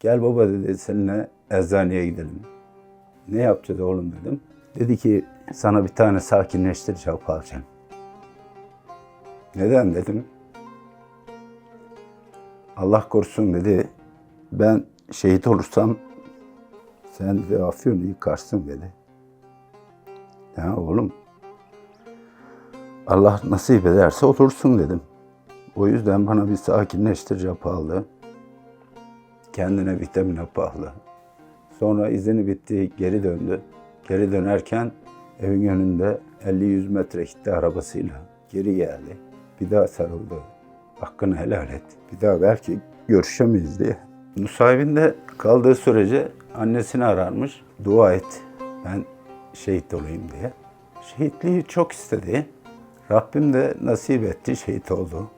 Gel baba dedi seninle eczaneye gidelim. Ne yapacağız oğlum dedim. Dedi ki sana bir tane sakinleştirici hap alacağım. Neden dedim. Allah korusun dedi. Ben şehit olursam sen de afyonu yıkarsın dedi. Ya oğlum Allah nasip ederse olursun dedim. O yüzden bana bir sakinleştirici hap aldı. Kendine vitamin hapı aldı. Sonra izini bitti, geri döndü. Geri dönerken evin önünde 50-100 metre gitti arabasıyla. Geri geldi. Bir daha sarıldı. Hakkını helal et. Bir daha belki görüşemeyiz diye. Nusaybin'de kaldığı sürece annesini ararmış. Dua et. Ben şehit olayım diye. Şehitliği çok istedi. Rabbim de nasip etti, şehit oldu.